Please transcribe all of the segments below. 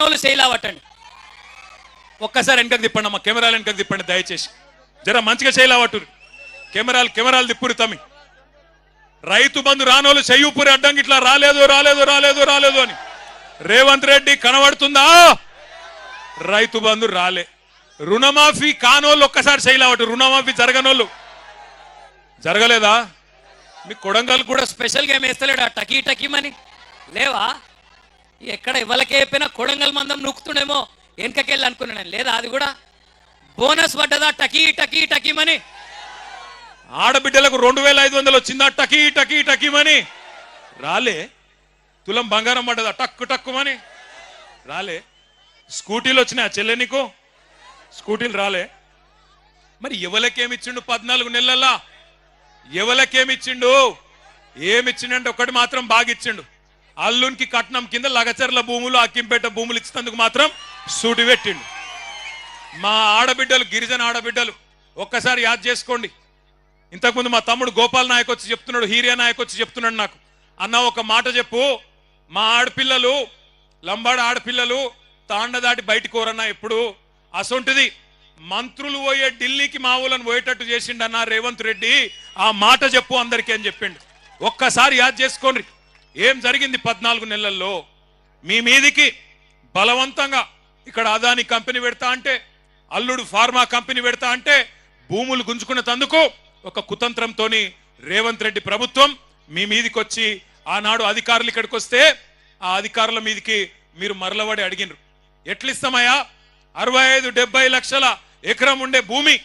రానోళ్ళు చేయలావటండి ఒక్కసారి వెనకకు తిప్పండి అమ్మ కెమెరాలు వెనకకు తిప్పండి దయచేసి. జర మంచిగా చేయలేవట్టు కెమెరాలు కెమెరాలు తిప్పురు తమ్మి. రైతు బంధు రానోళ్ళు చెయ్యుపురి అడ్డంకి ఇట్లా రాలేదు రాలేదు రాలేదు రాలేదు అని. రేవంత్ రెడ్డి కనబడుతుందా? రైతు బంధు రాలే. రుణమాఫీ కానోళ్ళు ఒక్కసారి చేయలేవట్టు రుణమాఫీ జరగనోళ్ళు. జరగలేదా? మీ కొడంగల్ కూడా స్పెషల్గా ఏం వేస్తలేడు ఆ టకీ టకీమని లేవా? ఎక్కడ ఇవ్వలకేపోయినా చెప్పినా కొడంగల్ మందం నూకుతుండేమో వెనకకెళ్ళి అనుకున్నాను లేదా అది కూడా బోనస్ పడ్డదా? టకీ టకీ టకీమని ఆడబిడ్డలకు రెండు వేల ఐదు వందలు వచ్చిందా? టకీ టకీ టకీమని రాలే. తులం బంగారం పడ్డదా? టక్కు టక్కుమని రాలే. స్కూటీలు వచ్చినాయి చెల్లె నీకు? స్కూటీలు రాలే. మరి ఎవలకేమిచ్చిండు పద్నాలుగు నెలల్లో? ఎవలకేమిచ్చిండు? ఏమిచ్చిండంటే ఒకటి మాత్రం బాగా ఇచ్చిండు అల్లునికి కట్నం కింద లగచర్ల భూములు అక్కింపేట భూములు ఇచ్చినందుకు మాత్రం సూటి పెట్టిండు. మా ఆడబిడ్డలు గిరిజన ఆడబిడ్డలు ఒక్కసారి యాద్ చేసుకోండి. ఇంతకుముందు మా తమ్ముడు గోపాల్ నాయక్ వచ్చి చెప్తున్నాడు హీరియా నాయక్ వచ్చి చెప్తున్నాడు నాకు. అన్న ఒక మాట చెప్పు. మా ఆడపిల్లలు లంబాడ ఆడపిల్లలు తాండ దాటి బయటికి కోరన్నా ఎప్పుడు? అసొంటిది మంత్రులు పోయే ఢిల్లీకి మా ఊళ్ళని పోయేటట్టు చేసిండన్న రేవంత్ రెడ్డి ఆ మాట చెప్పు అందరికీ అని చెప్పిండు. ఒక్కసారి యాద్ చేసుకోండి. ఏం జరిగింది పద్నాలుగు నెలల్లో? మీ మీదికి బలవంతంగా ఇక్కడ అదాని కంపెనీ పెడతా అంటే అల్లుడు ఫార్మా కంపెనీ పెడతా అంటే భూములు గుంజుకున్న తందుకు ఒక కుతంత్రంతోని రేవంత్ రెడ్డి ప్రభుత్వం మీ మీదికి వచ్చి ఆనాడు అధికారులు ఇక్కడికి వస్తే ఆ అధికారుల మీదికి మీరు మరలబడి అడిగినరు. ఎట్లిస్తామయ్యా? అరవై ఐదు డెబ్బై లక్షల ఎకరం ఉండే భూమి.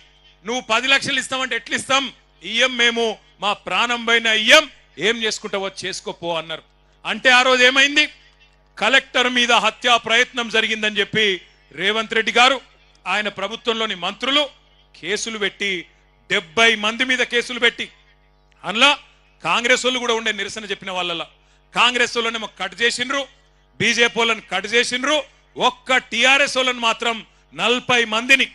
నువ్వు పది లక్షలు ఇస్తామంటే ఎట్లిస్తాం? ఇయ్యం మేము మా ప్రాణం పైన ఇయ్యం. ఏం చేసుకుంటావో చేసుకోపో అన్నారు. అంటే ఆ రోజు ఏమైంది? కలెక్టర్ మీద హత్యా ప్రయత్నం జరిగిందని చెప్పి రేవంత్ రెడ్డి గారు ఆయన ప్రభుత్వంలోని మంత్రులు కేసులు పెట్టి డెబ్బై మంది మీద కేసులు పెట్టి అందులో కాంగ్రెస్ వాళ్ళు కూడా ఉండే నిరసన చెప్పిన వాళ్ళలా. కాంగ్రెస్ వాళ్ళనేమో కట్ చేసిండ్రు బీజేపీ వాళ్ళని కట్ చేసిండ్రు ఒక్క టిఆర్ఎస్ వాళ్ళని మాత్రం నలభై మందిని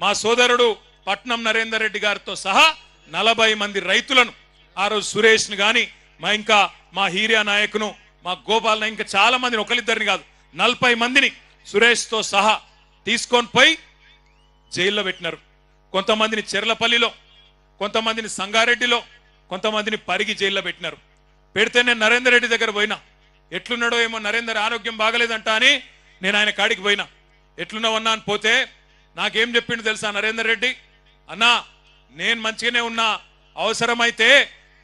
మా సోదరుడు పట్నం నరేందర్ రెడ్డి గారితో సహా నలభై మంది రైతులను ఆ రోజు సురేష్ని గాని మా ఇంకా మా హీరియా నాయకును మా గోపాల్ ఇంకా చాలా మందిని ఒకరిద్దరిని కాదు నలభై మందిని సురేష్తో సహా తీసుకొని పోయి జైల్లో పెట్టినారు. కొంతమందిని చెర్లపల్లిలో కొంతమందిని సంగారెడ్డిలో కొంతమందిని పరిగి జైల్లో పెట్టినారు. పెడితే నేను నరేందర్ రెడ్డి దగ్గర పోయినా. ఎట్లున్నాడో ఏమో నరేందర్ ఆరోగ్యం బాగలేదంట అని నేను ఆయన కాడికి పోయినా. ఎట్లున్నావన్నా అని పోతే నాకేం చెప్పిండు తెలుసా నరేందర్ రెడ్డి? అన్నా నేను మంచిగానే ఉన్నా. అవసరమైతే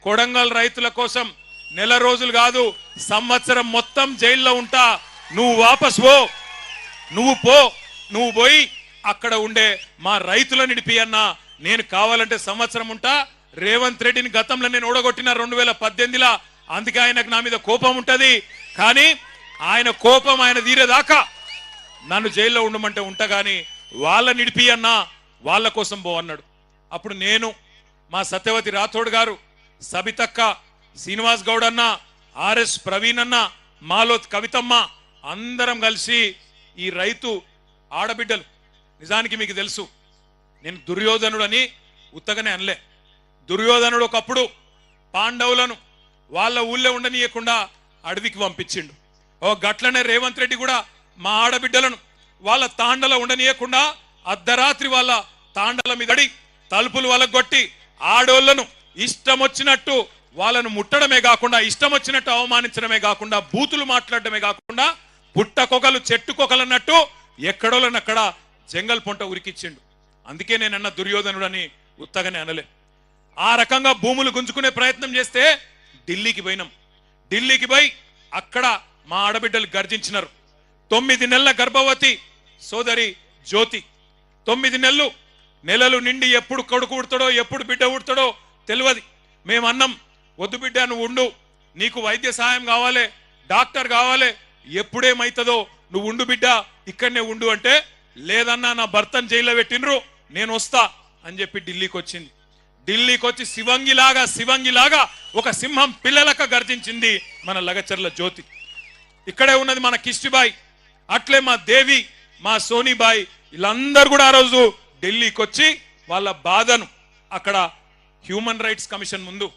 కొడంగల్ రైతుల కోసం నెల రోజులు కాదు సంవత్సరం మొత్తం జైల్లో ఉంటా. నువ్వు వాపస్ పో. నువ్వు పో. నువ్వు పోయి అక్కడ ఉండే మా రైతులను నిడిపి అన్నా. నేను కావాలంటే సంవత్సరం ఉంటా. రేవంత్ రెడ్డిని గతంలో నేను ఓడగొట్టిన రెండు వేల పద్దెనిమిదిలా అందుకే ఆయనకు నా మీద కోపం ఉంటుంది. కానీ ఆయన కోపం ఆయన తీరేదాకా నన్ను జైల్లో ఉండమంటే ఉంటా కానీ వాళ్ళ నిడిపి అన్నా. వాళ్ళ కోసం పో అన్నాడు. అప్పుడు నేను మా సత్యవతి రాథోడ్ గారు సబితక్క శ్రీనివాస్ గౌడ్ అన్న ఆర్ఎస్ ప్రవీణ్ అన్న మాలోత్ కవితమ్మ అందరం కలిసి ఈ రైతు ఆడబిడ్డలు. నిజానికి మీకు తెలుసు నేను దుర్యోధనుడు అని ఉత్తగనే అనలే. దుర్యోధనుడు ఒకప్పుడు పాండవులను వాళ్ళ ఊళ్ళో ఉండనీయకుండా అడవికి పంపించిండు. ఓ గట్లనే రేవంత్ రెడ్డి కూడా మా ఆడబిడ్డలను వాళ్ళ తాండలో ఉండనీయకుండా అర్ధరాత్రి వాళ్ళ తాండల మీద తలుపులు తలుపులు వలగొట్టి ఆడోళ్ళను ఇష్టం వచ్చినట్టు వాళ్ళను ముట్టడమే కాకుండా ఇష్టం వచ్చినట్టు అవమానించడమే కాకుండా బూతులు మాట్లాడడమే కాకుండా పుట్టకొకలు చెట్టుకొకలు అన్నట్టు ఎక్కడోళ్ళనక్కడ జంగల్ పొంట ఉరికిచ్చిండు. అందుకే నేనన్న దుర్యోధనుడు అని ఉత్తగానే అనలే. ఆ రకంగా భూములు గుంజుకునే ప్రయత్నం చేస్తే ఢిల్లీకి పోయినాం. ఢిల్లీకి పోయి అక్కడ మా ఆడబిడ్డలు గర్జించినారు. తొమ్మిది నెలల గర్భవతి సోదరి జ్యోతి. తొమ్మిది నెలలు నెలలు నిండి ఎప్పుడు కొడుకు ఉడతాడో ఎప్పుడు బిడ్డ ఉడతాడో తెలియదు. అన్నం వద్దు బిడ్డ నువ్వు ఉండు. నీకు వైద్య సహాయం కావాలి డాక్టర్ కావాలి. ఎప్పుడేమైతుందో నువ్వు ఉండు బిడ్డ ఇక్కడనే ఉండు అంటే లేదన్నా నా భర్తను జైల్లో పెట్టినరు నేను వస్తా అని చెప్పి ఢిల్లీకి వచ్చింది ఢిల్లీకి వచ్చి శివంగిలాగా శివంగిలాగా ఒక సింహం పిల్లలక గర్జించింది మన లగచర్ల జ్యోతి. ఇక్కడే ఉన్నది మన కిష్టిబాయ్ అట్లే మా దేవి మా సోనీబాయ్ వీళ్ళందరూ కూడా ఆ రోజు ఢిల్లీకి వచ్చి వాళ్ళ బాధను అక్కడ హ్యూమన్ రైట్స్ కమిషన్ ముందు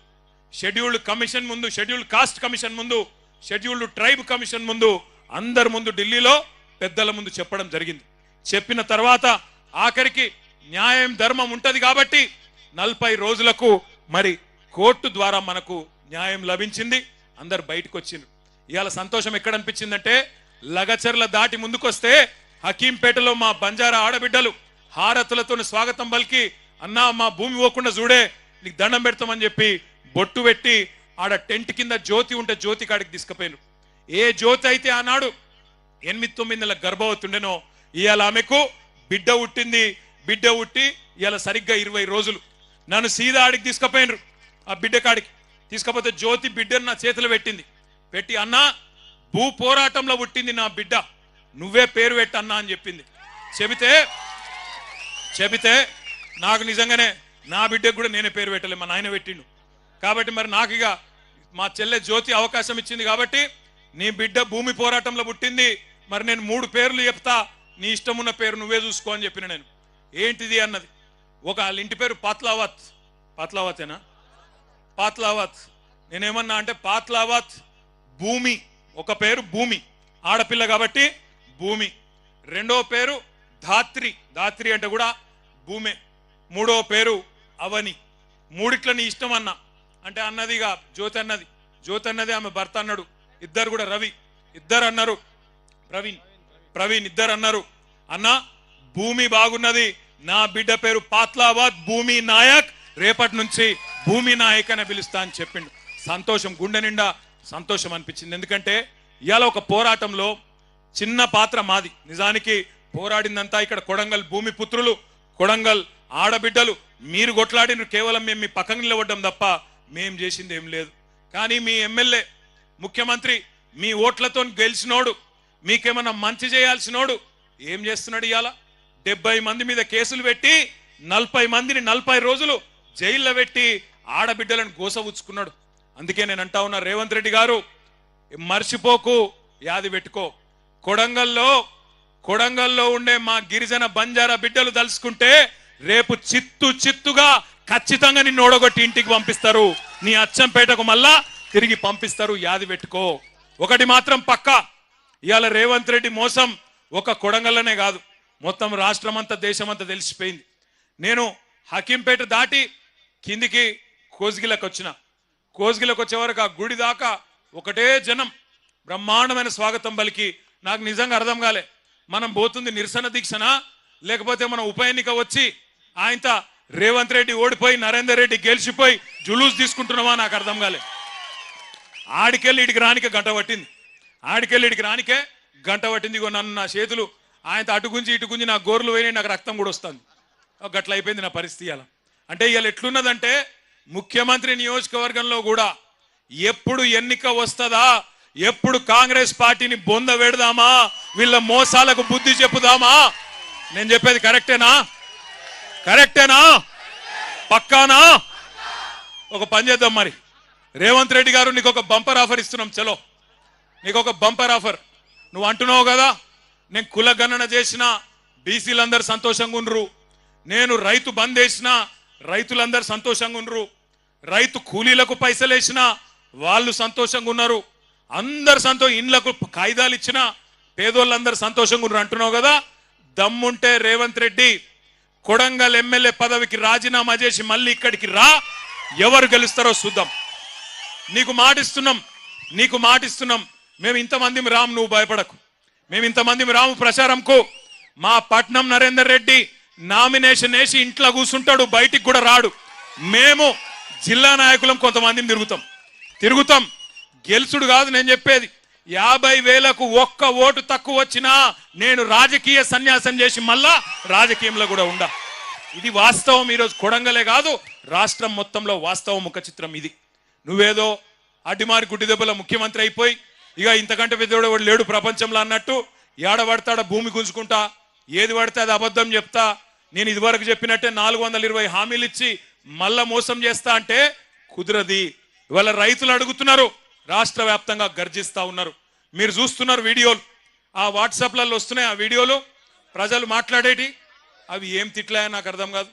షెడ్యూల్డ్ కమిషన్ ముందు షెడ్యూల్డ్ కాస్ట్ కమిషన్ ముందు షెడ్యూల్డ్ ట్రైబ్ కమిషన్ ముందు అందరి ముందు ఢిల్లీలో పెద్దల ముందు చెప్పడం జరిగింది. చెప్పిన తర్వాత ఆఖరికి న్యాయం ధర్మం ఉంటుంది కాబట్టి నలభై రోజులకు మరి కోర్టు ద్వారా మనకు న్యాయం లభించింది అందరు బయటకు వచ్చింది ఇవాళ సంతోషం ఎక్కడ అనిపించిందంటే లగచర్ల దాటి ముందుకొస్తే హకీంపేటలో మా బంజారా ఆడబిడ్డలు హారతులతో స్వాగతం పలికి అన్నా మా భూమి పోకుండా చూడే నీకు దండం పెడతామని చెప్పి బొట్టు పెట్టి ఆడ టెంట్ కింద జ్యోతి ఉంటే జ్యోతి కాడికి తీసుకుపోయినారు ఏ జ్యోతి అయితే ఆనాడు ఎనిమిది తొమ్మిది నెలల గర్భవతుండెనో ఇవాళ ఆమెకు బిడ్డ పుట్టింది. బిడ్డ పుట్టి ఇవాళ సరిగ్గా ఇరవై రోజులు. నన్ను సీదా ఆడికి తీసుకుపోయినరు. ఆ బిడ్డ కాడికి. తీసుకపోతే జ్యోతి బిడ్డను నా చేతిలో పెట్టింది. పెట్టి అన్నా భూ పోరాటంలో పుట్టింది నా బిడ్డ. నువ్వే పేరు పెట్టి అన్నా అని చెప్పింది. చెబితే చెబితే నాకు నిజంగానే నా బిడ్డకు కూడా నేనే పేరు పెట్టలే మా నాయన పెట్టిండు. కాబట్టి మరి నాకు ఇక మా చెల్లె జ్యోతి అవకాశం ఇచ్చింది కాబట్టి నీ బిడ్డ భూమి పోరాటంలో పుట్టింది. మరి నేను మూడు పేర్లు చెప్తా నీ ఇష్టం ఉన్న పేరు నువ్వే చూసుకో అని చెప్పిన నేను. ఏంటిది అన్నది? ఒక వాళ్ళ ఇంటి పేరు పాత్లావత్. పాత్లావతేనా? పాత్లావత్. నేనేమన్నా అంటే పాత్లావత్ భూమి. ఒక పేరు భూమి. ఆడపిల్ల కాబట్టి భూమి. రెండో పేరు ధాత్రి. ధాత్రి అంటే కూడా భూమే. మూడో పేరు అవని. మూడిట్ల నీ ఇష్టం అన్న. అంటే అన్నదిగా జ్యోతి అన్నది. జ్యోతి అన్నది ఆమె భర్త అన్నాడు. ఇద్దరు కూడా రవి. ఇద్దరు అన్నారు. ప్రవీణ్. ప్రవీణ్ ఇద్దరు అన్నారు. అన్న భూమి బాగున్నది. నా బిడ్డ పేరు పాత్లాబాద్ భూమి నాయక్. రేపటి నుంచి భూమి నాయక్ అని పిలుస్తా అని చెప్పిండు. సంతోషం గుండె నిండా సంతోషం అనిపించింది. ఎందుకంటే ఇవాళ ఒక పోరాటంలో చిన్న పాత్ర మాది. నిజానికి పోరాడిందంతా ఇక్కడ కొడంగల్ భూమి పుత్రులు. కొడంగల్ ఆడబిడ్డలు మీరు కొట్లాడిన కేవలం మేము మీ పక్కన నిలబడ్డం తప్ప మేం చేసింది ఏం లేదు. కానీ మీ ఎమ్మెల్యే ముఖ్యమంత్రి మీ ఓట్లతో గెలిచినోడు మీకేమన్నా మంచి చేయాల్సినోడు ఏం చేస్తున్నాడు ఇవాళ డెబ్బై మంది మీద కేసులు పెట్టి నలభై మందిని నలభై రోజులు జైల్లో పెట్టి ఆడబిడ్డలను గోసవుచ్చుకున్నాడు అందుకే నేను అంటా ఉన్నా రేవంత్ రెడ్డి గారు మర్చిపోకు యాది పెట్టుకో. కొడంగల్లో కొడంగల్లో ఉండే మా గిరిజన బంజారా బిడ్డలు తలుసుకుంటే రేపు చిత్తు చిత్తుగా ఖచ్చితంగా నిన్ను ఓడగొట్టి ఇంటికి పంపిస్తారు. నీ అచ్చంపేటకు మళ్ళా తిరిగి పంపిస్తారు. యాది పెట్టుకో. ఒకటి మాత్రం పక్క. ఇవాళ రేవంత్ రెడ్డి మోసం ఒక కొడంగల్లోనే కాదు. మొత్తం రాష్ట్రం అంతా దేశం దేశమంతా తెలిసిపోయింది. నేను హకీంపేట దాటి కిందికి కోజ్గిలకు వచ్చిన. కోజ్గిలకు వచ్చే వరకు ఆ గుడి దాకా ఒకటే జనం. బ్రహ్మాండమైన స్వాగతం పలికి. నాకు నిజంగా అర్థం కాలే. మనం పోతుంది నిరసన దీక్షనా? లేకపోతే మనం ఉప ఎన్నిక వచ్చి ఆయనత రేవంత్ రెడ్డి ఓడిపోయి నరేందర్ రెడ్డి గెలిచిపోయి జులూస్ తీసుకుంటున్నామా నాకు అర్థం కాలే. ఆడికెళ్ళి ఇడికి రానికే గంట పట్టింది. ఆడికెళ్ళి ఇడికి రానికే గంట పట్టింది. ఇగో నన్ను నా చేతులు ఆయనతో అటు గుంజి ఇటు గుంజి నా గోర్లు పోయినాయి నాకు రక్తం కూడా వస్తుంది. గట్ల అయిపోయింది నా పరిస్థితి అలా. అంటే ఇవాళ ఎట్లున్నదంటే ముఖ్యమంత్రి నియోజకవర్గంలో కూడా ఎప్పుడు ఎన్నిక వస్తుందా ఎప్పుడు కాంగ్రెస్ పార్టీని బొంద పెడదామా వీళ్ళ మోసాలకు బుద్ధి చెప్పుదామా? నేను చెప్పేది కరెక్టేనా? కరెక్టేనా? పక్కానా? ఒక పని చేద్దాం మరి. రేవంత్ రెడ్డి గారు నీకు ఒక బంపర్ ఆఫర్ ఇస్తున్నాం చలో. నీకు ఒక బంపర్ ఆఫర్. నువ్వు అంటున్నావు కదా నేను కుల గణన చేసిన బీసీలందరూ సంతోషంగా ఉండ్రు. నేను రైతు బంద్ వేసిన రైతులందరూ సంతోషంగా ఉండ్రు. రైతు కూలీలకు పైసలు వేసిన వాళ్ళు సంతోషంగా ఉన్నారు. అందరు సంతో ఇండ్లకు కాయిదాలు ఇచ్చిన పేదోళ్ళందరూ సంతోషంగా ఉన్నారు అంటున్నావు కదా. దమ్ముంటే రేవంత్ రెడ్డి కొడంగల్ ఎమ్మెల్యే పదవికి రాజీనామా చేసి మళ్ళీ ఇక్కడికి రా. ఎవరు గెలుస్తారో చూద్దాం. నీకు మాటిస్తున్నాం నీకు మాటిస్తున్నాం. మేము ఇంతమంది రాము నువ్వు భయపడకు. మేము ఇంతమంది రాము ప్రచారంకు మా పట్నం నరేందర్ రెడ్డి నామినేషన్ వేసి ఇంట్లో కూర్చుంటాడు బయటికి కూడా రాడు. మేము జిల్లా నాయకులం కొంతమందిని తిరుగుతాం. తిరుగుతాం. గెలుచుడు కాదు నేను చెప్పేది. యాభై వేలకు ఒక్క ఓటు తక్కువ వచ్చినా నేను రాజకీయ సన్యాసం చేసి మళ్ళా రాజకీయంలో కూడా ఉండా. ఇది వాస్తవం ఈరోజు కొడంగలే కాదు రాష్ట్రం మొత్తంలో వాస్తవం ముఖ చిత్రం ఇది. నువ్వేదో అడ్డిమారి గుడ్డి దెబ్బల ముఖ్యమంత్రి అయిపోయి ఇక ఇంతకంటే పెద్దోడు లేడు ప్రపంచంలో అన్నట్టు ఏడ భూమి గుంజుకుంటా ఏది పడితే అది అబద్ధం చెప్తా నేను ఇదివరకు చెప్పినట్టే నాలుగు వందల ఇరవై హామీలు ఇచ్చి మళ్ళా మోసం చేస్తా అంటే కుదరది. ఇవాళ రైతులు అడుగుతున్నారు రాష్ట్ర వ్యాప్తంగా గర్జిస్తూ ఉన్నారు. మీరు చూస్తున్నారు వీడియోలు. ఆ వాట్సాప్లలో వస్తున్నాయి ఆ వీడియోలు. ప్రజలు మాట్లాడేటి? అవి ఏం తిట్లాయో నాకు అర్థం కాదు.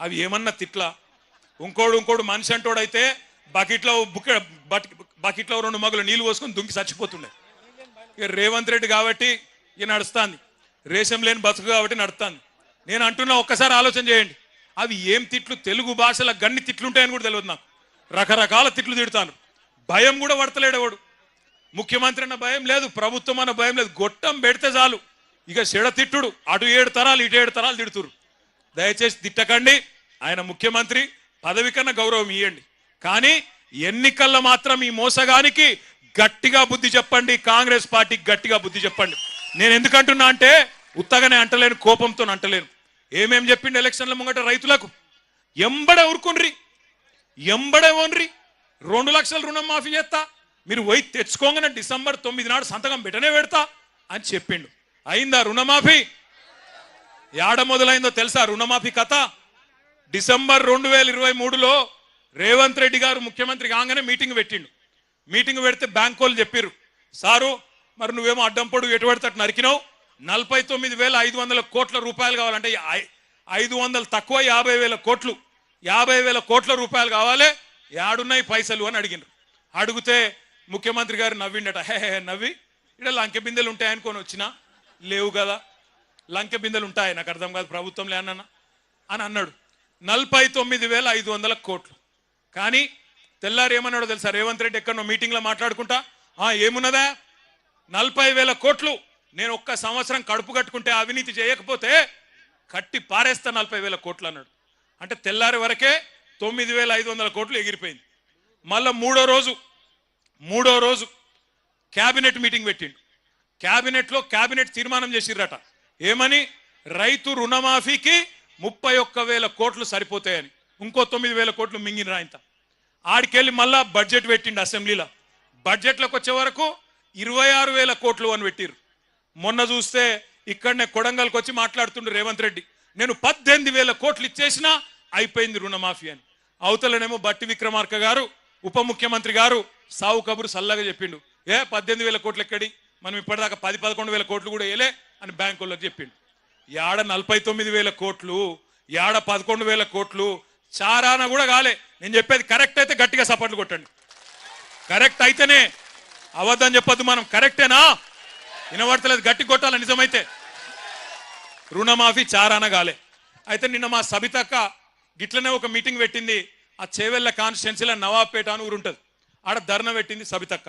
అవి ఏమన్నా తిట్లా? ఇంకోడు ఇంకోడు మనిషి అంటోడైతే బకెట్లో బుక్ బకెట్లో రెండు మగులు నీళ్ళు పోసుకొని దుంకి చచ్చిపోతుండే. ఇక రేవంత్ రెడ్డి కాబట్టి ఇక నడుస్తాంది. రేషం లేని బతుకు కాబట్టి నడుస్తాంది. నేను అంటున్నా ఒక్కసారి ఆలోచన చేయండి. అవి ఏం తిట్లు? తెలుగు భాషలో గన్ని తిట్లుంటాయని కూడా తెలియదు నాకు. రకరకాల తిట్లు తిడతాను భయం కూడా పడతలేడు ఎవడు ముఖ్యమంత్రి అన్న భయం లేదు ప్రభుత్వం అన్న భయం లేదు. గొట్టం పెడితే చాలు. ఇక చెడ తిట్టుడు. అటు ఏడు తరాలు ఇటు ఏడు తరాలు తిడుతురు దయచేసి తిట్టకండి. ఆయన ముఖ్యమంత్రి పదవి కన్నా గౌరవం ఇవ్వండి కానీ ఎన్నికల్లో మాత్రం ఈ మోసగానికి గట్టిగా బుద్ధి చెప్పండి. కాంగ్రెస్ పార్టీకి గట్టిగా బుద్ధి చెప్పండి. నేను ఎందుకంటున్నా అంటే ఉత్తగానే అంటలేను కోపంతో అంటలేను. ఏమేం చెప్పిండు ఎలక్షన్ల ముంగట రైతులకు? ఎంబడే ఊరుకుండ్రి. ఎంబడే ఓన్రి. రెండు లక్షల రుణం మాఫీ చేస్తా. మీరు పోయి తెచ్చుకోగానే డిసెంబర్ తొమ్మిది నాడు సంతకం పెట్టనే పెడతా అని చెప్పిండు. అయిందా రుణమాఫీ? యాడ మొదలైందో తెలుసా రుణమాఫీ కథ? డిసెంబర్ రెండు వేల ఇరవై మూడులో రేవంత్ రెడ్డి గారు ముఖ్యమంత్రి కాగానే మీటింగ్ పెట్టిండు. మీటింగ్ పెడితే బ్యాంక్ వాళ్ళు చెప్పిర్రు సారు మరి నువ్వేమో అడ్డం పొడుగు ఎటు పెడితే నరికినావు? నలభై తొమ్మిది వేల ఐదు వందల కోట్ల రూపాయలు కావాలంటే ఐదు వందలు తక్కువ యాభై వేల కోట్లు. యాభై వేల కోట్ల రూపాయలు కావాలి యాడున్నాయి పైసలు అని అడిగిండ్రు. అడిగితే ముఖ్యమంత్రి గారు నవ్విండట హే హే, నవ్వి. ఇక్కడ లంకె బిందెలు ఉంటాయనుకొని వచ్చినా? లేవు కదా లంకె బిందెలు ఉంటాయి? నాకు అర్థం కాదు ప్రభుత్వం లేనన్నా అని అన్నాడు. నలభై తొమ్మిది వేల ఐదు వందల కోట్లు. కానీ తెల్లారు ఏమన్నాడో తెలుసా? రేవంత్ రెడ్డి ఎక్కడో మీటింగ్లో మాట్లాడుకుంటా? ఆ ఏమున్నదా? నలభై వేల కోట్లు. నేను ఒక్క సంవత్సరం కడుపు కట్టుకుంటే అవినీతి చేయకపోతే కట్టి పారేస్తా నలభై వేల కోట్లు అన్నాడు. అంటే తెల్లారి వరకే తొమ్మిది వేల ఐదు వందల కోట్లు ఎగిరిపోయింది. మళ్ళా మూడో రోజు మూడో రోజు క్యాబినెట్ మీటింగ్ పెట్టిండు. క్యాబినెట్లో క్యాబినెట్ తీర్మానం చేసిర్రట. ఏమని? రైతు రుణమాఫీకి ముప్పై ఒక్క వేల కోట్లు సరిపోతాయని. ఇంకో తొమ్మిది వేల కోట్లు మింగిన ఇంత? ఆడికెళ్ళి మళ్ళా బడ్జెట్ పెట్టిండు అసెంబ్లీలో. బడ్జెట్లోకి వచ్చే వరకు ఇరవై ఆరు వేల కోట్లు అని పెట్టిర్రు. మొన్న చూస్తే ఇక్కడనే కొడంగల్కి వచ్చి మాట్లాడుతుండు రేవంత్ రెడ్డి. నేను పద్దెనిమిది వేల కోట్లు ఇచ్చేసినా అయిపోయింది రుణమాఫీ అని. అవతలనేమో బట్టి విక్రమార్క గారు ఉప ముఖ్యమంత్రి గారు సావు కబురు సల్లగా చెప్పిండు. ఏ పద్దెనిమిది వేల కోట్లు ఎక్కడి మనం ఇప్పటిదాకా పది పదకొండు వేల కోట్లు కూడా వేయలే అని బ్యాంకు వాళ్ళకి చెప్పిండు. యాడ నలభై తొమ్మిది వేల కోట్లు యాడ పదకొండు వేల కోట్లు చారాన కూడా కాలే. నేను చెప్పేది కరెక్ట్ అయితే గట్టిగా సపోర్ట్లు కొట్టండి. కరెక్ట్ అయితేనే అవద్దని చెప్పొద్దు మనం. కరెక్టేనా? వినబడతలేదు గట్టి కొట్టాలి నిజమైతే? రుణమాఫీ చారాన కాలే. అయితే నిన్న మా సబితక్క గిట్లనే ఒక మీటింగ్ పెట్టింది. ఆ చేవెళ్ళ కాన్స్టిట్యున్సీలో నవాబ్పేట అని ఊరుంటుంది ఆడ ధర్న పెట్టింది సబితక్క.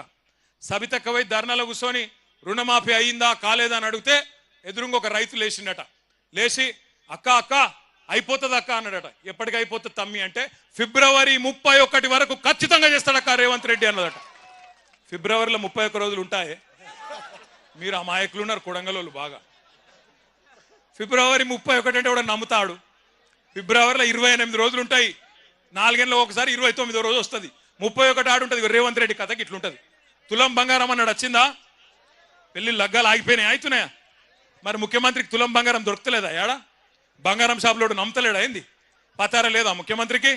సబితక్క పోయి ధర్నాలో కూర్చొని రుణమాఫీ అయిందా కాలేదా అని అడిగితే ఎదురుంగా ఒక రైతు లేచిండట. లేచి అక్క అక్క అయిపోతుంది అక్క అన్నాడట. ఎప్పటికి అయిపోతుంది తమ్మి అంటే ఫిబ్రవరి ముప్పై ఒకటి వరకు ఖచ్చితంగా చేస్తాడక్క రేవంత్ రెడ్డి అన్నదట. ఫిబ్రవరిలో ముప్పై ఒక్క రోజులు ఉంటాయి? మీరు ఆ మాయకులు ఉన్నారు కొడంగలోళ్ళు బాగా. ఫిబ్రవరి ముప్పై ఒకటి అంటే కూడా నమ్ముతాడు? ఫిబ్రవరిలో ఇరవై ఎనిమిది రోజులు ఉంటాయి. నాలుగేళ్ళలో ఒకసారి ఇరవై తొమ్మిదో రోజు వస్తుంది. ముప్పై ఒకటి ఆడు ఉంటుంది. రేవంత్ రెడ్డి కథకి ఇట్లుంటుంది. తులం బంగారం అన్నాడు వచ్చిందా? పెళ్ళి లగ్గాలు ఆగిపోయినాయి? అవుతున్నాయా మరి ముఖ్యమంత్రికి తులం బంగారం దొరకలేదా ఏడా బంగారం షాపులోడు నమ్మతలేడా? ఏంది? పతారా లేదా ముఖ్యమంత్రికి?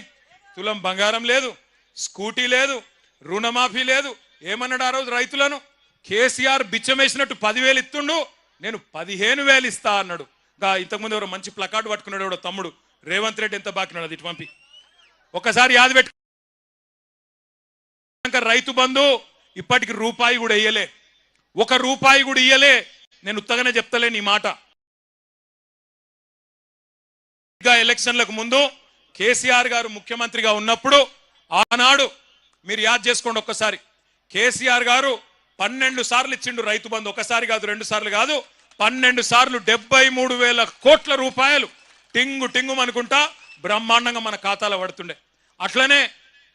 తులం బంగారం లేదు స్కూటీ లేదు రుణమాఫీ లేదు. ఏమన్నాడు ఆ రోజు రైతులను? కేసీఆర్ బిచ్చమేసినట్టు పదివేలు ఇస్తుండు నేను పదిహేను వేలు ఇస్తా అన్నాడు. ఇంతకుముందు ఎవరో మంచి ప్లకార్డు పట్టుకున్నాడు ఎవడో తమ్ముడు. రేవంత్ రెడ్డి ఎంత బాకినాడు అది ఇటు పంపి. ఒకసారి యాది పెట్టు రైతు బంధు ఇప్పటికి రూపాయి కూడా ఇయ్యలే. ఒక రూపాయి కూడా ఇయ్యలే. నేను ఉత్తగానే చెప్తలే నీ మాట. ఎలక్షన్లకు ముందు కేసీఆర్ గారు ముఖ్యమంత్రిగా ఉన్నప్పుడు ఆనాడు మీరు యాద్ చేసుకోండి ఒక్కసారి. కేసీఆర్ గారు పన్నెండు సార్లు ఇచ్చిండు రైతు బంధు. ఒకసారి కాదు రెండు సార్లు కాదు. పన్నెండు సార్లు డెబ్బై మూడు వేల కోట్ల రూపాయలు టింగు టింగు అనుకుంటా బ్రహ్మాండంగా మన ఖాతాలో పడుతుండే. అట్లనే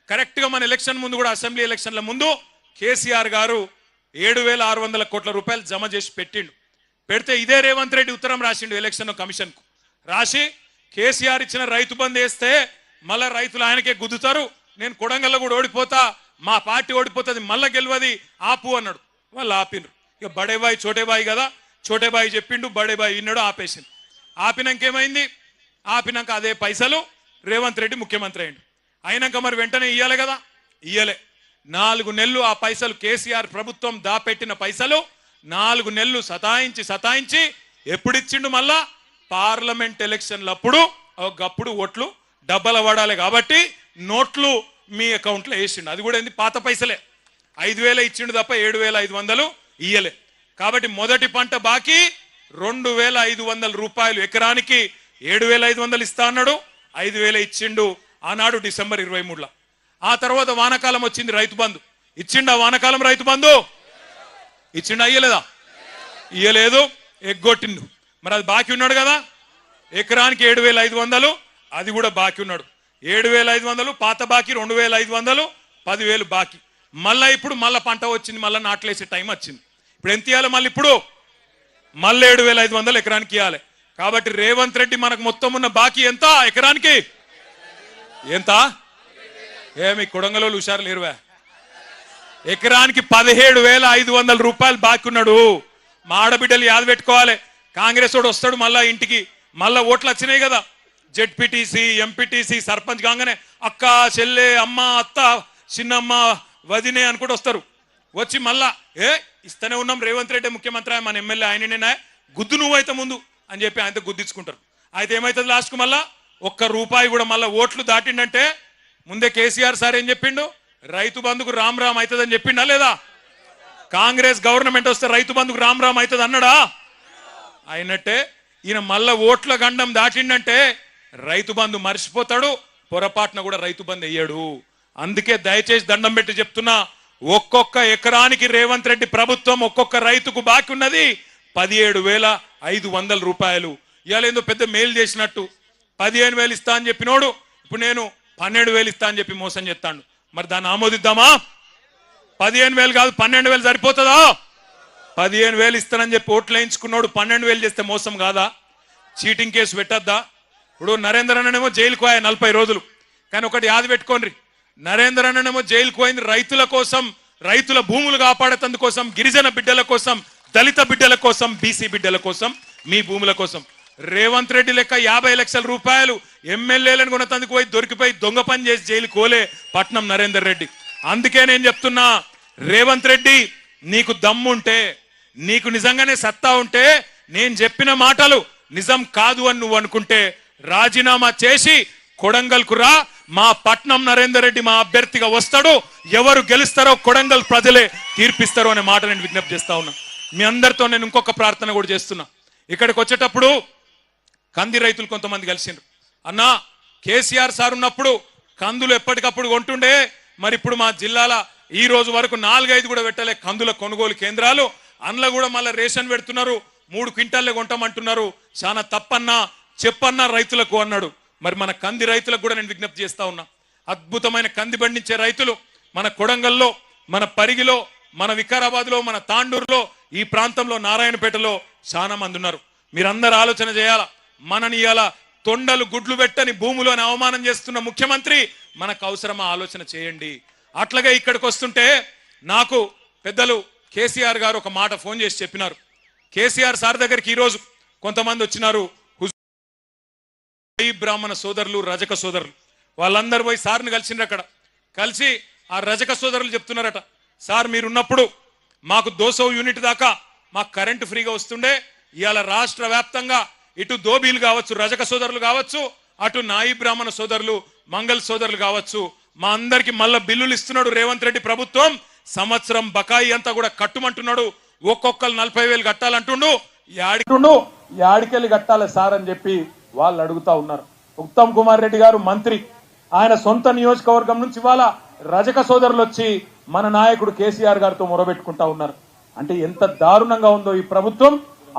కరెక్ట్గా మన ఎలక్షన్ ముందు కూడా అసెంబ్లీ ఎలక్షన్ల ముందు కేసీఆర్ గారు ఏడు వేల ఆరు వందల కోట్ల రూపాయలు జమ చేసి పెట్టిండు. పెడితే ఇదే రేవంత్ రెడ్డి ఉత్తరం రాసిండు ఎలక్షన్ కమిషన్కు. రాసి కేసీఆర్ ఇచ్చిన రైతు బంద్ వేస్తే మళ్ళా రైతులు ఆయనకే గుద్దుతారు. నేను కొడంగల్లో కూడా ఓడిపోతా మా పార్టీ ఓడిపోతుంది మళ్ళీ గెలవది ఆపు అన్నాడు. వాళ్ళు ఆపినరు. ఇక బడేబాయి చోటేబాయి కదా చోటేబాయి చెప్పిండు బడేబాయి విన్నాడు ఆపేసిండు. ఆపినాకేమైంది? ఆపినాక అదే పైసలు రేవంత్ రెడ్డి ముఖ్యమంత్రి అయ్యండు. అయినాక మరి వెంటనే ఇయ్యాలి కదా? ఇయ్యలే. నాలుగు నెలలు ఆ పైసలు కేసీఆర్ ప్రభుత్వం దాపెట్టిన పైసలు నాలుగు నెలలు సతాయించి సతాయించి ఎప్పుడు ఇచ్చిండు మళ్ళా? పార్లమెంట్ ఎలక్షన్లప్పుడు ఒకప్పుడు ఓట్లు డబ్బల పడాలి కాబట్టి నోట్లు మీ అకౌంట్లో వేసిండు. అది కూడా ఏంది? పాత పైసలే. ఐదు వేల ఇచ్చిండు తప్ప ఏడు వేల ఐదు వందలు ఇయ్యలే. కాబట్టి మొదటి పంట బాకీ రెండు వేల ఐదు వందల రూపాయలు ఎకరానికి ఏడు వేల ఐదు వందలు ఇస్తా అన్నాడు ఐదు వేల ఇచ్చిండు. ఆనాడు డిసెంబర్ ఇరవై మూడులో. ఆ తర్వాత వానకాలం వచ్చింది రైతు బంధు. ఇచ్చిండా వానకాలం రైతు బంధు? ఇచ్చిండా అయ్యలేదా ఇయ్యలేదు ఎగ్గొట్టిండు. మరి అది బాకీ ఉన్నాడు కదా? ఎకరానికి ఏడు వేల ఐదు వందలు అది కూడా బాకీ ఉన్నాడు. ఏడు వేల ఐదు వందలు పాత బాకీ రెండు వేల ఐదు వందలు పదివేలు బాకీ. మళ్ళా ఇప్పుడు మళ్ళా పంట వచ్చింది మళ్ళీ నాట్లేసే టైం వచ్చింది. ఇప్పుడు ఎంత ఇవ్వాలి మళ్ళీ ఇప్పుడు? మళ్ళీ ఏడు వేల ఐదు వందలు ఎకరానికి ఇవ్వాలి కాబట్టి రేవంత్ రెడ్డి మనకు మొత్తం ఉన్న బాకీ ఎంత ఎకరానికి? ఎంత? ఏమి కుడంగలో హుషారు లేరువా. ఎకరానికి పదిహేడు వేల ఐదు వందల రూపాయలు బాకీ ఉన్నాడు. మా ఆడబిడ్డలు యాద పెట్టుకోవాలి. కాంగ్రెస్ వాడు వస్తాడు మళ్ళా ఇంటికి. మళ్ళా ఓట్లు వచ్చినాయి కదా. జెడ్పీటీసీ ఎంపీటీసీ సర్పంచ్ కాగానే అక్క చెల్లె అమ్మ అత్త చిన్నమ్మ వదినే అనుకుంటూ వస్తారు. వచ్చి మళ్ళా ఏ ఇస్తూనే ఉన్నాం రేవంత్ రెడ్డి ముఖ్యమంత్రి మన ఎమ్మెల్యే ఆయననే గుద్దు నువ్వైతే ముందు. అని చెప్పి ఆయనతో గుద్దించుకుంటారు. అయితే ఏమవుతుంది లాస్ట్కు మళ్ళా? ఒక్క రూపాయి కూడా మళ్ళీ ఓట్లు దాటిండంటే ముందే కేసీఆర్ సార్ ఏం చెప్పిండు? రైతు బంధుకు రామ్ రామ్ అవుతుందని చెప్పిండా లేదా? కాంగ్రెస్ గవర్నమెంట్ వస్తే రైతు బంధుకు రామ్ రామ్ అవుతుంది అన్నాడా? అయినట్టే ఈయన మళ్ళా ఓట్ల గండం దాటిండంటే రైతు బంధు మర్చిపోతాడు పొరపాటున కూడా రైతు బంధు అయ్యాడు అందుకే దయచేసి దండం పెట్టి చెప్తున్నా ఒక్కొక్క ఎకరానికి రేవంత్ రెడ్డి ప్రభుత్వం ఒక్కొక్క రైతుకు బాకీ ఉన్నది. పదిహేడు వేల ఐదు వందల రూపాయలు. ఇవాళ ఏందో పెద్ద మేలు చేసినట్టు. పదిహేను వేలు ఇస్తా అని చెప్పినోడు ఇప్పుడు నేను పన్నెండు వేలు ఇస్తా అని చెప్పి మోసం చేస్తాడు. మరి దాన్ని ఆమోదిద్దామా? పదిహేను వేలు కాదు పన్నెండు వేలు సరిపోతుందా? పదిహేను వేలు ఇస్తానని చెప్పి ఓట్లు వేయించుకున్నాడు పన్నెండు వేలు చేస్తే మోసం కాదా? చీటింగ్ కేసు పెట్టద్దా? ఇప్పుడు నరేంద్ర అన్ననేమో జైలుకు పోయా నలభై రోజులు. కానీ ఒకటి యాది పెట్టుకోండి. నరేంద్ర అన్ననేమో జైలుకు పోయింది రైతుల కోసం రైతుల భూములు కాపాడేతందుకోసం గిరిజన బిడ్డల కోసం దళిత బిడ్డల కోసం బీసీ బిడ్డల కోసం మీ భూముల కోసం. రేవంత్ రెడ్డి లెక్క యాభై లక్షల రూపాయలు ఎమ్మెల్యేలను కొనతందుకు పోయి దొరికిపోయి దొంగ పని చేసి జైలు కోలే పట్నం నరేందర్ రెడ్డి. అందుకే నేను చెప్తున్నా రేవంత్ రెడ్డి నీకు దమ్ముంటే నీకు నిజంగానే సత్తా ఉంటే నేను చెప్పిన మాటలు నిజం కాదు అని నువ్వు అనుకుంటే రాజీనామా చేసి కొడంగల్కు రా. మా పట్నం నరేందర్ రెడ్డి మా అభ్యర్థిగా వస్తాడు. ఎవరు గెలుస్తారో కొడంగల్ ప్రజలే తీర్పిస్తారో అనే మాట నేను విజ్ఞప్తి చేస్తా ఉన్నా. మీ అందరితో నేను ఇంకొక ప్రార్థన కూడా చేస్తున్నా. ఇక్కడికి వచ్చేటప్పుడు కంది రైతులు కొంతమంది కలిసిండ్రు. అన్నా కేసీఆర్ సార్ ఉన్నప్పుడు కందులు ఎప్పటికప్పుడు కొంటుండే మరి ఇప్పుడు మా జిల్లాల ఈ రోజు వరకు నాలుగైదు కూడా పెట్టలే కందుల కొనుగోలు కేంద్రాలు. అందులో కూడా మళ్ళీ రేషన్ పెడుతున్నారు మూడు క్వింటాల్లే కొంటామంటున్నారు. చాలా తప్పన్నా చెప్పన్నా రైతులకు అన్నాడు. మరి మన కంది రైతులకు కూడా నేను విజ్ఞప్తి చేస్తా ఉన్నా. అద్భుతమైన కంది పండించే రైతులు మన కొడంగల్లో మన పరిగిలో మన వికారాబాద్లో మన తాండూరులో ఈ ప్రాంతంలో నారాయణపేటలో చాలా మంది ఉన్నారు. మీరందరూ ఆలోచన చేయాలా? మనని ఇవాళ తొండలు గుడ్లు పెట్టని భూములను అవమానం చేస్తున్న ముఖ్యమంత్రి మనకు అవసరమా? ఆలోచన చేయండి. అట్లాగే ఇక్కడికి వస్తుంటే నాకు పెద్దలు కేసీఆర్ గారు ఒక మాట ఫోన్ చేసి చెప్పినారు. కేసీఆర్ సార్ దగ్గరికి ఈరోజు కొంతమంది వచ్చినారు. బ్రాహ్మణ సోదరులు రజక సోదరులు. వాళ్ళందరూ పోయి సార్ని కలిసిండ్రు అక్కడ కలిసి ఆ రజక సోదరులు చెప్తున్నారట. సార్ మీరున్నప్పుడు మాకు దోసో యూనిట్ దాకా మాకు కరెంటు ఫ్రీగా వస్తుండే. ఇవాళ రాష్ట్ర వ్యాప్తంగా ఇటు దోబీలు కావచ్చు రజక సోదరులు కావచ్చు అటు నాయి బ్రాహ్మణ సోదరులు మంగళ సోదరులు కావచ్చు మా అందరికి మళ్ళా బిల్లులు ఇస్తున్నాడు రేవంత్ రెడ్డి ప్రభుత్వం. సంవత్సరం బకాయి అంతా కూడా కట్టుమంటున్నాడు. ఒక్కొక్కరు నలభై వేలు కట్టాలంటుండు. యాడి అంటుండు యాడికెళ్ళి కట్టాలి సార్ అని చెప్పి వాళ్ళు అడుగుతా ఉన్నారు. ఉత్తమ్ కుమార్ రెడ్డి గారు మంత్రి. ఆయన సొంత నియోజకవర్గం నుంచి ఇవాళ రజక సోదరులు వచ్చి మన నాయకుడు కేసీఆర్ గారితో మొరబెట్టుకుంటా ఉన్నారు. అంటే ఎంత దారుణంగా ఉందో ఈ ప్రభుత్వం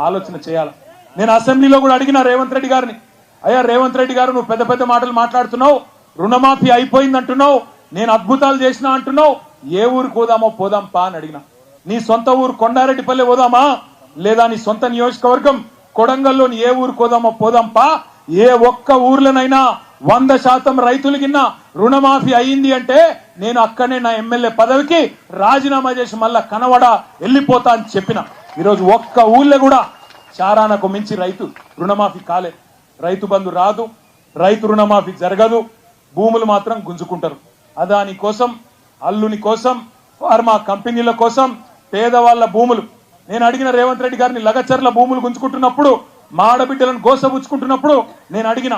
ఆలోచన చేయాలి. నేను అసెంబ్లీలో కూడా అడిగిన రేవంత్ రెడ్డి గారిని అయ్యా రేవంత్ రెడ్డి గారు నువ్వు పెద్ద పెద్ద మాటలు మాట్లాడుతున్నావు రుణమాఫీ అయిపోయింది అంటున్నావు నేను అద్భుతాలు చేసిన అంటున్నావు ఏ ఊరికి పోదామో పోదాం పా అని అడిగిన. నీ సొంత ఊరు కొండారెడ్డిపల్లి పోదామా? లేదా నీ సొంత నియోజకవర్గం కొడంగల్లోని ఏ ఊరు పోదామో పోదాంపా ఏ ఒక్క ఊర్లోనైనా వంద శాతం రైతులు కింద రుణమాఫీ అయ్యింది అంటే నేను అక్కడనే నా ఎమ్మెల్యే పదవికి రాజీనామా చేసి మళ్ళా కనవడ వెళ్ళిపోతా అని చెప్పిన. ఈరోజు ఒక్క ఊళ్ళో కూడా చారానకు మించి రైతు రుణమాఫీ కాలే. రైతు బంధు రాదు రైతు రుణమాఫీ జరగదు భూములు మాత్రం గుంజుకుంటారు. అదాని కోసం అల్లుని కోసం ఫార్మా కంపెనీల కోసం పేదవాళ్ళ భూములు. నేను అడిగిన రేవంత్ రెడ్డి గారిని లగచర్ల భూములు గుంజుకుంటున్నప్పుడు మా ఆడబిడ్డలను గోసబుచ్చుకుంటున్నప్పుడు నేను అడిగిన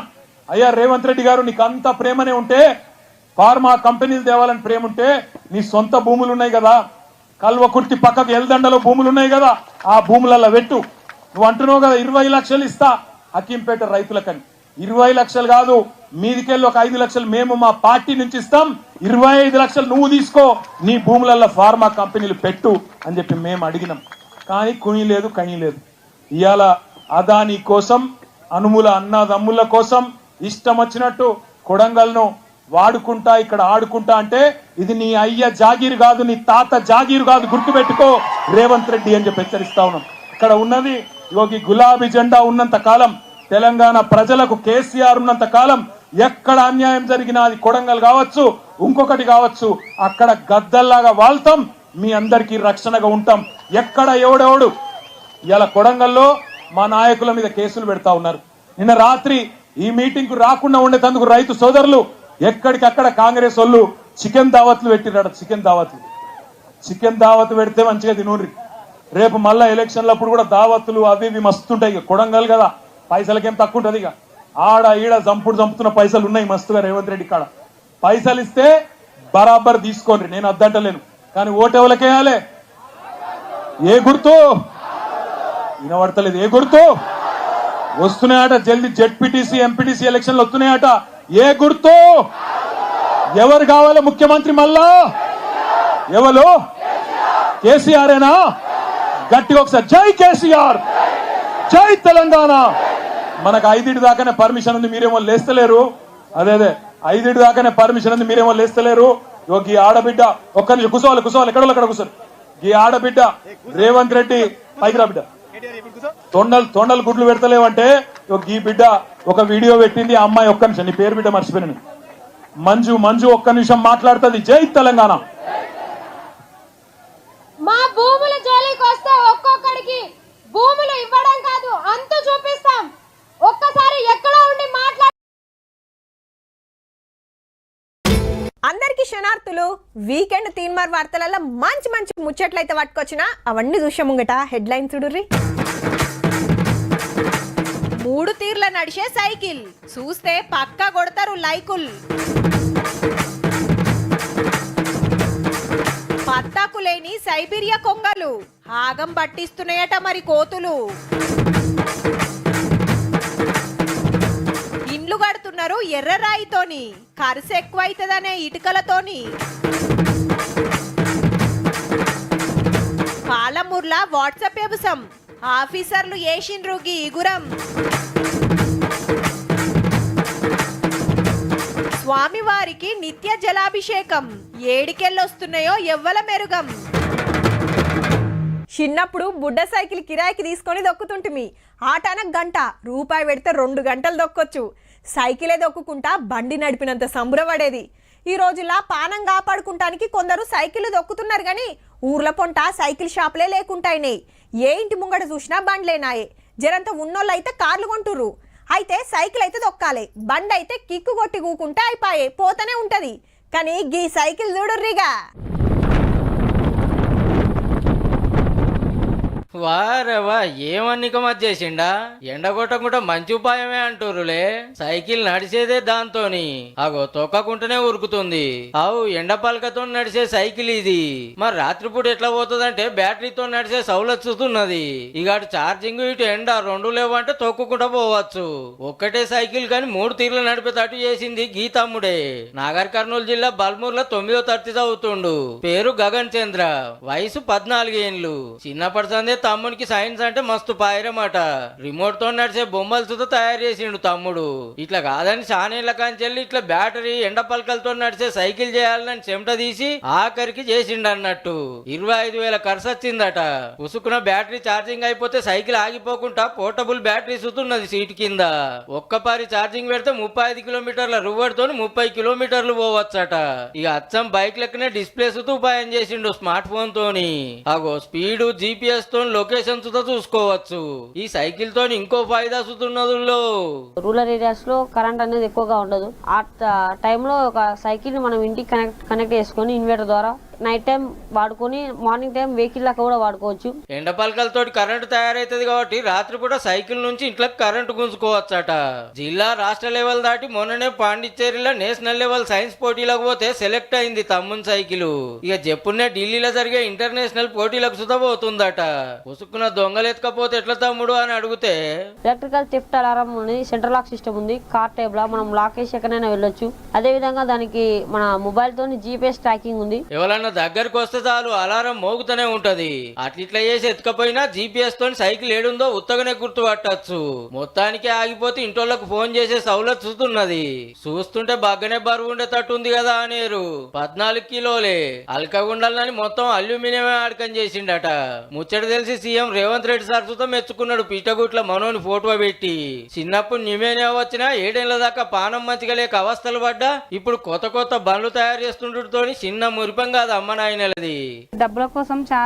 అయ్యా రేవంత్ రెడ్డి గారు నీకు అంత ప్రేమనే ఉంటే ఫార్మా కంపెనీలు తేవాలని ప్రేమ ఉంటే నీ సొంత భూములు ఉన్నాయి కదా కల్వకుర్తి పక్కకు ఎల్దండలో భూములు ఉన్నాయి కదా. ఆ భూములలో పెట్టు. నువ్వు అంటున్నావు కదా ఇరవై లక్షలు ఇస్తా. అకింపేట రైతులకని. ఇరవై లక్షలు కాదు మీదికెళ్ళి ఒక ఐదు లక్షలు మేము మా పార్టీ నుంచి ఇస్తాం. ఇరవై ఐదు లక్షలు నువ్వు తీసుకో. నీ భూములలో ఫార్మా కంపెనీలు పెట్టు అని చెప్పి మేము అడిగినాం. కానీ కుని లేదు కని లేదు. ఇవాళ అదాని కోసం అనుముల అన్నదమ్ముల కోసం ఇష్టం వచ్చినట్టు కొడంగల్ను వాడుకుంటా ఇక్కడ ఆడుకుంటా అంటే ఇది నీ అయ్య జాగీరు కాదు నీ తాత జాగీరు కాదు గుర్తుపెట్టుకో. రేవంత్ రెడ్డి అని చెప్పి హెచ్చరిస్తా ఉన్నాం. ఇక్కడ ఉన్నది యోగి గులాబీ జెండా ఉన్నంత కాలం తెలంగాణ ప్రజలకు కేసీఆర్ ఉన్నంత కాలం ఎక్కడ అన్యాయం జరిగినా అది కొడంగల్ కావచ్చు ఇంకొకటి కావచ్చు అక్కడ గద్దల్లాగా వాళ్తాం మీ అందరికీ రక్షణగా ఉంటాం. ఎక్కడ ఎవడెవడు? ఇలా కొడంగల్లో మా నాయకుల మీద కేసులు పెడతా ఉన్నారు. నిన్న రాత్రి ఈ మీటింగ్కు రాకుండా ఉండేటందుకు రైతు సోదరులు ఎక్కడికక్కడ కాంగ్రెస్ వాళ్ళు చికెన్ దావత్లు పెట్టిరాడు చికెన్ దావత్లు. చికెన్ దావత్ పెడితే మంచిగా తినూరి రేపు మళ్ళా ఎలక్షన్లప్పుడు కూడా దావత్తులు అవి ఇవి మస్తుంటాయి ఇక కొడంగల్ కదా పైసలకేం తక్కువ ఉంటుంది ఇక. ఆడ ఈడ చంపుడు చంపుతున్న పైసలు ఉన్నాయి మస్తుగా రేవంత్ రెడ్డి కాడ. పైసలు ఇస్తే బరాబర్ తీసుకోండి. నేను అద్దంటలేను. కానీ ఓటు ఏ గుర్తు? వినబడతలేదు. ఏ గుర్తు? వస్తున్నాయట జల్ది జెడ్పీటీసీ ఎంపీటీసీ ఎలక్షన్లు వస్తున్నాయట. ఏ గుర్తు? ఎవరు కావాలి ముఖ్యమంత్రి మళ్ళా? ఎవరు? కేసీఆర్ గట్టిగా ఒకసారి జై కేసీఆర్! జై తెలంగాణ! మనకు ఐదింటి దాకానే పర్మిషన్ ఉంది మీరేమో లేస్తలేరు. అదే అదే ఐదింటి దాకానే పర్మిషన్ ఉంది మీరేమో లేస్తలేరు. ఇవ్వ ఈ ఆడబిడ్డ ఒక్క నిమిషం కుసోవాలి కుసోవాలి ఎక్కడ అక్కడ ఈ ఆడబిడ్డ రేవంత్ రెడ్డి పైకి బిడ్డ తొండలు తొండలు గుడ్లు పెడతలేవంటే ఈ బిడ్డ ఒక వీడియో పెట్టింది ఆ అమ్మాయి ఒక్క నిమిషం నీ పేరు బిడ్డ మర్చిపోయాను మంజు మంజు ఒక్క నిమిషం మాట్లాడుతుంది. జై తెలంగాణ. మా భూముల జోలికి వస్తే ఒక్కొక్కడికి భూములు ఇవ్వడం కాదు అంతు చూపిస్తాం. ఒక్కసారి ఎక్కడ ఉండి మాట్లాడ అందరికీ క్షణార్థులు వీకెండ్ తీన్మార్ వార్తలలో మంచి మంచి ముచ్చట్లయితే పట్టుకొచ్చిన. అవన్నీ చూసే ముంగట హెడ్ లైన్ చూడుర్రి. మూడు తీర్ల నడిచే సైకిల్. చూస్తే పక్కా కొడతారు లైకుల్. పత్తాకు లేని సైబీరియా కొంగలు. ఆగం పట్టిస్తున్నాయట మరి కోతులు. ఇల్లు కడుతున్నారు ఎర్ర రాయితోని. ఖర్చు ఎక్కువ అవుతుందనే ఇటుకలతోని. పాలమూర్ల వాట్సాప్ ఎబుసం. ఆఫీసర్లు ఏషిన్రు గీ ఇగురం. స్వామివారికి నిత్య జలాభిషేకం. ఏడికెళ్ళొస్తున్నాయో ఎవ్వల మెరుగం. చిన్నప్పుడు బుడ్డ సైకిల్ కిరాయికి తీసుకొని దొక్కుతుంటిమి. ఆటాన గంట. రూపాయి పెడితే రెండు గంటలు దొక్కొచ్చు. సైకిలే దొక్కుకుంటా బండి నడిపినంత సంబురపడేది. ఈ రోజులా పానం కాపాడుకుంటానికి కొందరు సైకిల్ దొక్కుతున్నారు కానీ ఊర్ల పొంట సైకిల్ షాపులే లేకుంటాయినాయి. ఏ ఇంటి ముంగట చూసినా బండ్లేనాయే. జరంత ఉన్నోళ్ళు అయితే కార్లు కొంటుర్రు. అయితే సైకిల్ అయితే దొక్కాలి. బండి అయితే కిక్కు కొట్టి కూకుంటే అయిపోయే. పోతూనే ఉంటది. కానీ గీ సైకిల్ చూడుర్రిగా. వారవా ఏమన్నిక చేసిండా? ఎండ కొట్టకుండా మంచి ఉపాయమే అంటురులే సైకిల్ నడిచేదే దాంతోని. అగో తొక్కకుంటూనే ఉరుకుతుంది. అవు ఎండ పలకతో నడిచే సైకిల్ ఇది. మరి రాత్రిపూట ఎట్లా పోతుందంటే బ్యాటరీతో నడిచే సౌలత్ చూస్తున్నది. ఇక ఛార్జింగ్ ఇటు ఎండ రెండు లేవంటే తొక్కుకుంటా పోవచ్చు. ఒక్కటే సైకిల్ కానీ మూడు తీర్లు నడిపేటట్టు చేసింది గీతమ్ముడే నాగర్ కర్నూలు జిల్లా బల్మూర్లో తొమ్మిదో తరగతి చదువుతుండు. పేరు గగన్ చంద్ర. వయసు పద్నాలుగేండ్లు. చిన్నప్పటి సందే తమ్మునికి సైన్స్ అంటే మస్తు పాయరమాట. రిమోట్తో నడిచే బొమ్మలు సుత తయారు చేసిండు తమ్ముడు. ఇట్లా కాదని సానేళ్ళ కాంచెల్లి ఇట్లా బ్యాటరీ ఎండ పలకలతో నడిచే సైకిల్ చేయాలని చెమట తీసి ఆఖరికి చేసిండు అన్నట్టు ఇరవై ఐదు వేల ఖర్చు వచ్చిందట. ఉసుకున్న బ్యాటరీ ఛార్జింగ్ అయిపోతే సైకిల్ ఆగిపోకుండా పోర్టబుల్ బ్యాటరీ సుతున్నది సీట్ కింద. ఒక్కపారి ఛార్జింగ్ పెడితే ముప్పై ఐదు కిలోమీటర్ల రువ్వడితో ముప్పై కిలోమీటర్లు పోవచ్చట. ఇక అచ్చం బైక్ లెక్కనే డిస్ప్లే సుతూ ఉపాయం చేసిండు స్మార్ట్ ఫోన్ తోని. అగో స్పీడ్ జీపీఎస్తో లొకేషన్ సుతా చూసుకోవచ్చు. ఈ సైకిల్ తోని ఇంకో ఫాయిదా సుతున్నదుల్లో. రూరల్ ఏరియాస్లో కరెంట్ అనేది ఎక్కువగా ఉండదు. ఆ టైంలో ఒక సైకిల్ మనం ఇంటికి కనెక్ట్ కనెక్ట్ చేసుకొని ఇన్వర్టర్ ద్వారా నైట్ టైం వాడుకొని మార్నింగ్ టైం వెహికల్ లాగా కూడా వాడుకోవచ్చు. ఎండ పలకలతోటి కరెంటు తయారైతుంది కాబట్టి రాత్రిపూట సైకిల్ నుంచి ఇంట్లోకి కరెంటు గుంజుకోవచ్చట. జిల్లా రాష్ట్ర లెవెల్ దాటి మొన్ననే పాండిచ్చేరిలో నేషనల్ లెవెల్ సైన్స్ పోటీలకు పోతే సెలెక్ట్ అయింది తమ్ముని సైకిల్. ఇక చెప్పున్నే ఢిల్లీలో జరిగే ఇంటర్నేషనల్ పోటీలకు సుత పోతుందట. ఉసుక్కున్న దొంగలు ఎత్తుకపోతే ఎట్లా తమ్ముడు అని అడిగితే ఎలక్ట్రికల్ థెఫ్ట్ అలారం ఉంది సెంట్రల్ లాక్ సిస్టమ్ ఉంది. కార్ టేబుల్ మనం లాక్ వేసి ఎక్కడైనా వెళ్ళొచ్చు. అదే విధంగా దానికి మన మొబైల్ తోని జీపీఎస్ ట్రాకింగ్ ఉంది. ఎవరన్నా దగ్గరకు వస్తే చాలు అలారం మోగుతూనే ఉంటది. అట్లిట్లా చేసి ఎత్తుకపోయినా జీపీఎస్ తోని సైకిల్ ఏడుందో ఉత్తగనే గుర్తుపట్టచ్చు మొత్తానికి ఆగిపోతే ఇంటోళ్ళకు ఫోన్ చేసే సౌలత్ చూస్తున్నది. చూస్తుంటే బాగానే బరువు ఉండేటట్టుంది కదా అనేరు. పద్నాలుగు కిలోలే. అల్కగుండాలని మొత్తం అల్యూమినియమే ఆడకం చేసిండట. ముచ్చట తెలిసి సీఎం రేవంత్ రెడ్డి సార్ సుతం మెచ్చుకున్నాడు పీటగుట్ల మనోని ఫోటో పెట్టి. చిన్నప్పుడు నిమేనే వచ్చినా ఏడేళ్ళ దాకా పానం మంచిగా లేక అవస్థలు పడ్డా ఇప్పుడు కొత్త కొత్త బండ్లు తయారు చేస్తుండటంతో చిన్న మురిపం కాదు అమ్మ నాయనలది. డబ్బుల కోసం చాలా